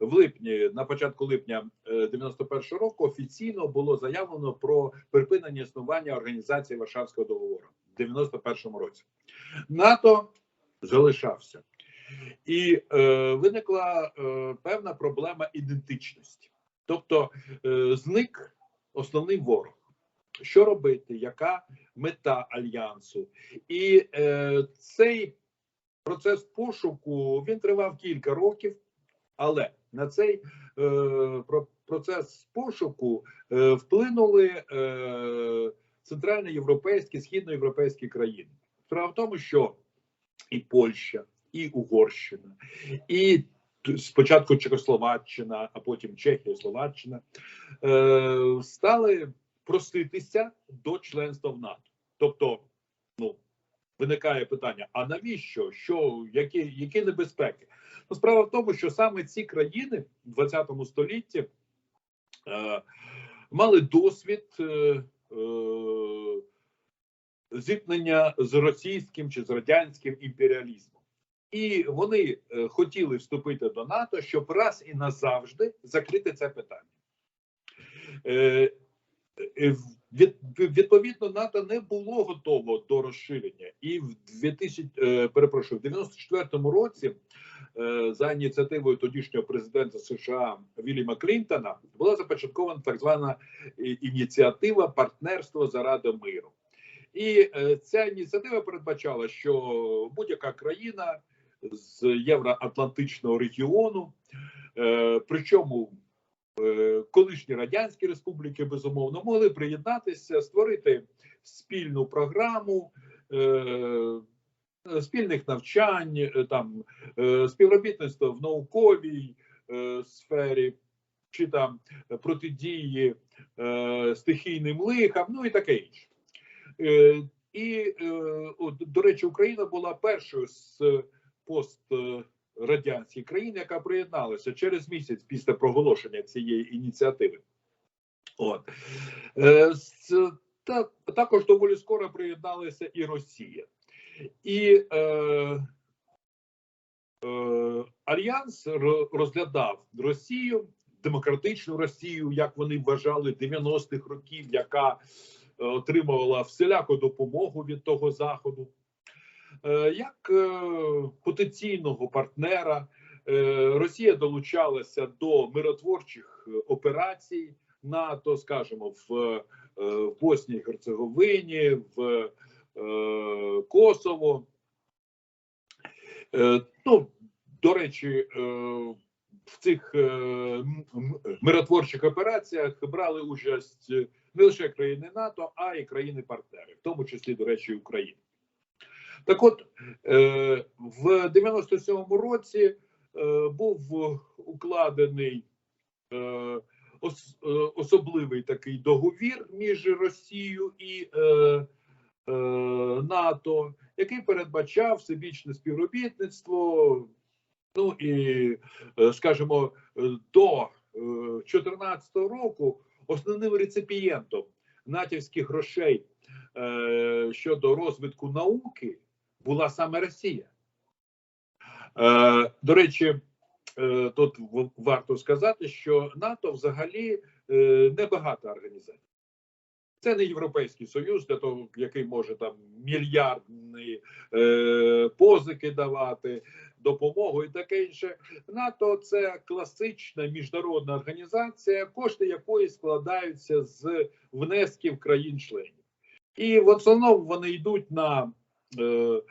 в липні, на початку липня е, 91 року, офіційно було заявлено про припинення існування організації Варшавського договору в 91 році. НАТО залишався, і е, виникла е, певна проблема ідентичності, тобто е, зник основний ворог. Що робити? Яка мета альянсу? І е, цей процес пошуку він тривав кілька років, але на цей е, про- процес пошуку е, вплинули е, центральноєвропейські, східноєвропейські країни. Справа в тому, що і Польща, і Угорщина, і спочатку Чехословаччина, а потім Чехія, Словаччина е, стали проситися до членства в НАТО. Тобто, ну виникає питання: а навіщо? Що які, які небезпеки? Ну, справа в тому, що саме ці країни в 20 столітті е, мали досвід е, е, зіткнення з російським чи з радянським імперіалізмом. І вони е, хотіли вступити до НАТО, щоб раз і назавжди закрити це питання. Е, е, від, відповідно, НАТО не було готово до розширення, і в 2000, е, перепрошую, в 94-му році за ініціативою тодішнього президента США Вільяма Клінтона була започаткована так звана ініціатива партнерство заради миру. І е, ця ініціатива передбачала, що будь-яка країна з євроатлантичного регіону, е, причому е, колишні радянські республіки безумовно могли приєднатися, створити спільну програму. Е, Спільних навчань, е, там е, співробітництво в науковій сфері, чи там протидії стихійним лихам, ну і таке інше. І, до речі, Україна була першою з пострадянських країн, яка приєдналася через місяць після проголошення цієї ініціативи. От. Також доволі скоро приєдналася і Росія. І е, е, Альянс розглядав Росію, демократичну Росію, як вони вважали 90-х років, яка е, отримувала всіляку допомогу від того заходу, е, як е, потенційного партнера. Е, Росія долучалася до миротворчих е, операцій НАТО, скажімо, в, Боснії і Герцеговині, в Косово. Е, ну, до речі, е, в цих е, миротворчих операціях брали участь не лише країни НАТО, а й країни-партнери, в тому числі, до речі, Україна. Так от, е, в 97-му році е, був укладений е, ос- е, особливий такий договір між Росією і е, е, НАТО, який передбачав всебічне співробітництво. Ну і, е, скажімо, е, до 2014 року основним реципієнтом натівських грошей е, щодо розвитку науки була саме Росія. Е, До речі, е, тут варто сказати, що НАТО взагалі е, небагата організація. Це не Європейський Союз, для того, який може там мільярдні е, позики давати, допомогу і таке інше. НАТО це класична міжнародна організація, кошти якої складаються з внесків країн-членів. І в основному вони йдуть на е,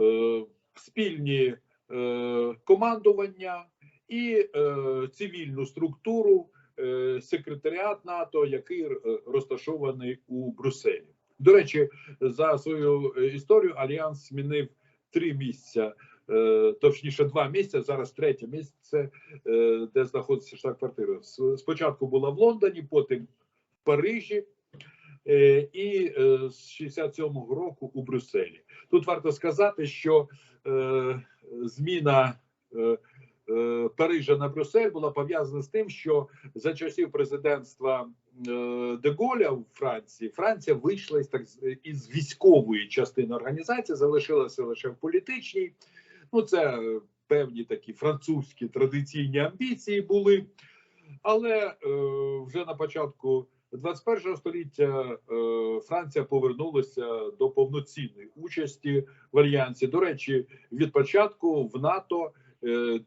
е, спільні е, командування і е, цивільну структуру, секретаріат НАТО, який е, розташований у Брюсселі. До речі, за свою е, історію альянс змінив три місця. е, Точніше, два місця. Зараз третє місце, е, де знаходиться штаб-квартира. Спочатку була в Лондоні, потім в Парижі, е, і е, з 67-го року у Брюсселі. Тут варто сказати, що е, зміна е, е, Парижа на Брюссель була пов'язана з тим, що за часів президентства е, Деголя у Франції Франція вийшла із так із військової частини організації, залишилася лише в політичній. Ну це е, певні такі французькі традиційні амбіції були. Але е, вже на початку 21 століття е, Франція повернулася до повноцінної участі в альянсі. До речі, від початку в НАТО е,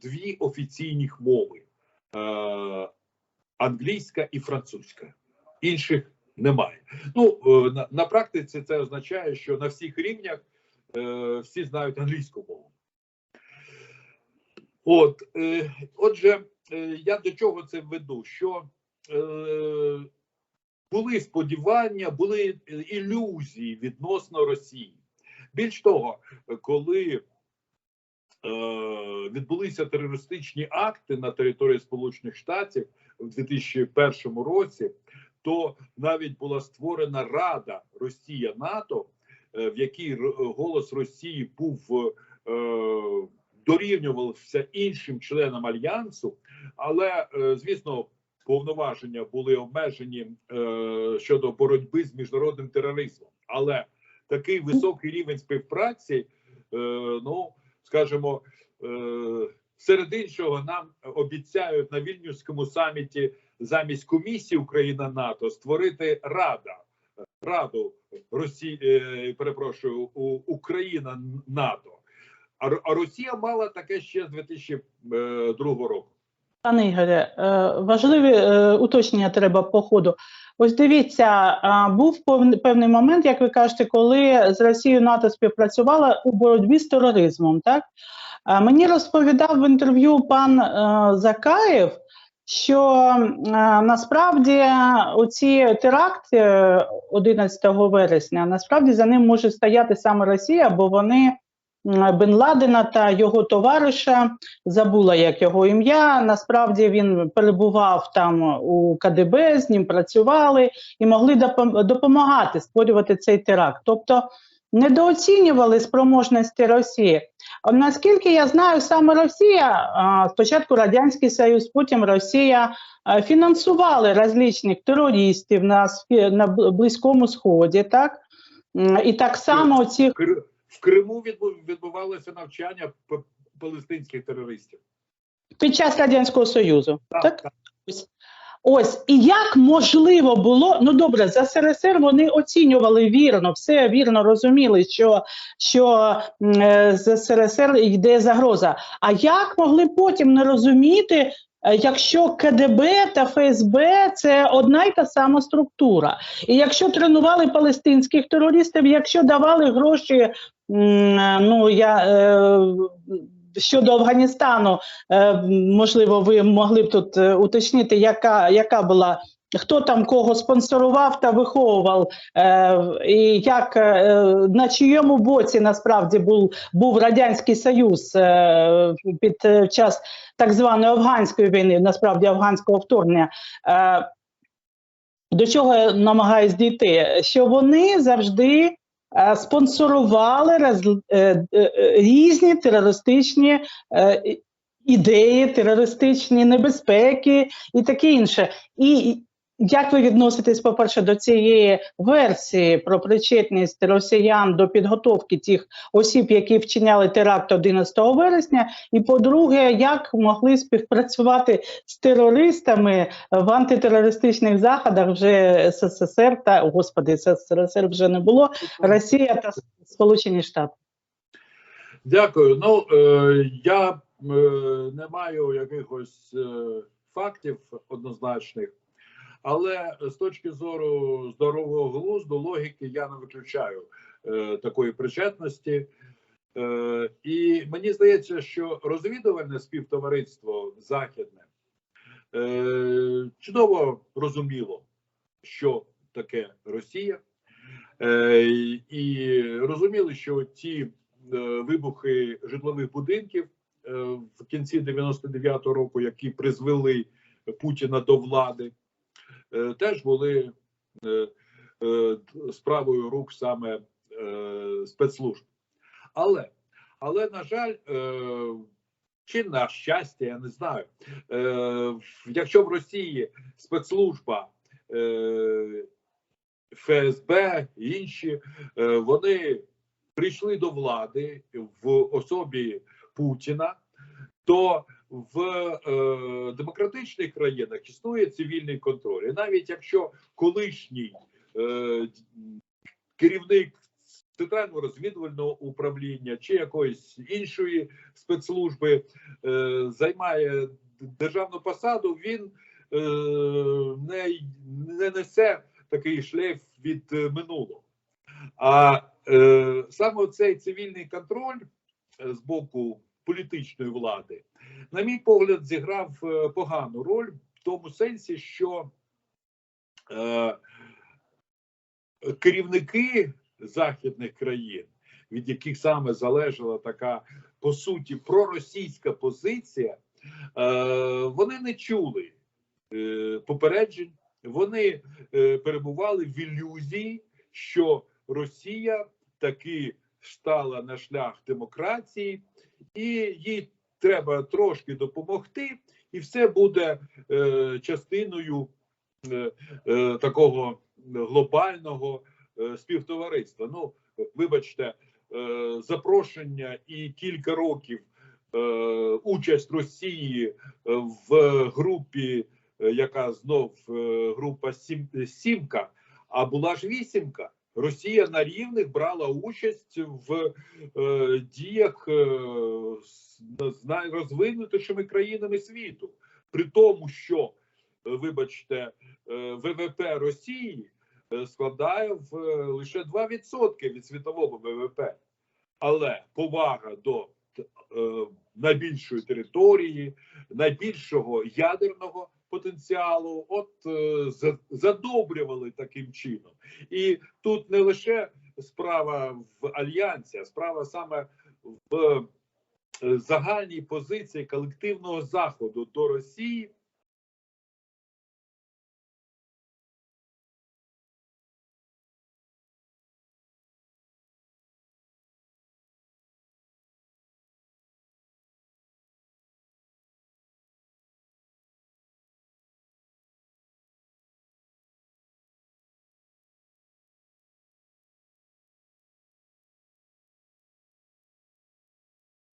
дві офіційних мови: е, англійська і французька. Інших немає. Ну е, на, на практиці це означає, що на всіх рівнях е, всі знають англійську мову. От, е, отже, е, я до чого це веду? Що е, були сподівання, були е, ілюзії відносно Росії. Більш того, коли е, відбулися терористичні акти на території Сполучених Штатів у 2001 році, то навіть була створена Рада Росія НАТО, е, в якій голос Росії був е, дорівнювався іншим членам альянсу, але е, звісно. Повноваження були обмежені е, щодо боротьби з міжнародним тероризмом, але такий високий рівень співпраці, е, ну скажімо, е, серед іншого, нам обіцяють на вільнюському саміті замість комісії Україна НАТО створити Рада Раду Росії, е, перепрошую, Україна НАТО. А, Росія мала таке ще з 2002 року. Пане Ігоре, е, важливі е, уточнення треба по ходу. Ось дивіться, був певний- момент, як ви кажете, коли з Росією НАТО співпрацювала у боротьбі з тероризмом. Так мені розповідав в інтерв'ю пан е, Закаєв, що е, насправді оці теракти е, 11 вересня, насправді за ним може стояти саме Росія, бо вони Бен Ладена та його товариша забула як його ім'я. Насправді він перебував там у КДБ, з ним працювали і могли допомагати створювати цей теракт. Тобто недооцінювали спроможності Росії. Наскільки я знаю, саме Росія, спочатку Радянський Союз, потім Росія фінансували различних терористів на, на Близькому Сході, так? І так само ці В Криму відбу- відбувалося навчання палестинських терористів. під час Радянського Союзу. Так, так? так. Ось і як можливо було, ну добре, за СРСР вони оцінювали вірно, все вірно розуміли, що, що е, з СРСР йде загроза. А як могли потім не розуміти, е, якщо КДБ та ФСБ це одна й та сама структура? І якщо тренували палестинських терористів, якщо давали гроші, ну я. Е, Щодо Афганістану, Е, можливо, ви могли б тут е, уточнити, яка, яка була. Хто там кого спонсорував та виховував, е, і як е, на чийому боці насправді був, був радянський союз е, під е, час так званої афганської війни, насправді афганського вторгнення. Е, до чого я намагаюсь дійти? Що вони завжди е, спонсорували роз- е, е, різні терористичні е, ідеї, терористичні небезпеки і таке інше. І як ви відноситесь, по-перше, до цієї версії про причетність росіян до підготовки тих осіб, які вчиняли теракт 11 вересня? І по-друге, як могли співпрацювати з терористами в антитерористичних заходах вже СССР та господи, СССР вже не було Росія та Сполучені Штати? Дякую. Ну е, я е, не маю якихось е, фактів однозначних, але з точки зору здорового глузду, логіки, я не виключаю е, такої причетності. Е, і мені здається, що розвідувальне співтовариство західне е, чудово розуміло, що таке Росія, е, і розуміли, що ті е, вибухи житлових будинків е, в кінці 99-го року, які призвели Путіна до влади, е, теж були е, е, справою рук саме е, спецслужб. Але, але на жаль, е, чи на щастя, я не знаю. Е, якщо в Росії спецслужба е, ФСБ і інші, е, вони прийшли до влади в особі Путіна, то в е, демократичних країнах існує цивільний контроль. І навіть якщо колишній е, керівник центрального розвідувального управління чи якоїсь іншої спецслужби е, займає державну посаду, він е, не, не несе такий шлейф від е, минулого. А е, саме цей цивільний контроль е, з боку політичної влади, на мій погляд, зіграв е, погану роль в тому сенсі, що е, керівники західних країн, від яких саме залежала така по суті проросійська позиція, е, вони не чули е, попереджень, вони е, перебували в ілюзії, що Росія таки стала на шлях демократії, і їй треба трошки допомогти, і все буде е, частиною е, е, такого глобального е, співтовариства. Ну, вибачте, е, запрошення і кілька років е, участь Росії е, в групі, е, яка знов група Сім, Сімка, а була ж вісімка. Росія на рівних брала участь в е, діях е, з, найрозвинутішими країнами світу, при тому, що, е, вибачте, е, ВВП Росії е, складає в лише 2% від світового ВВП, але повага до е, найбільшої території, найбільшого ядерного потенціалу, от е, задобрювали таким чином. І тут не лише справа в альянсі, а справа саме в е, загальній позиції колективного заходу до Росії,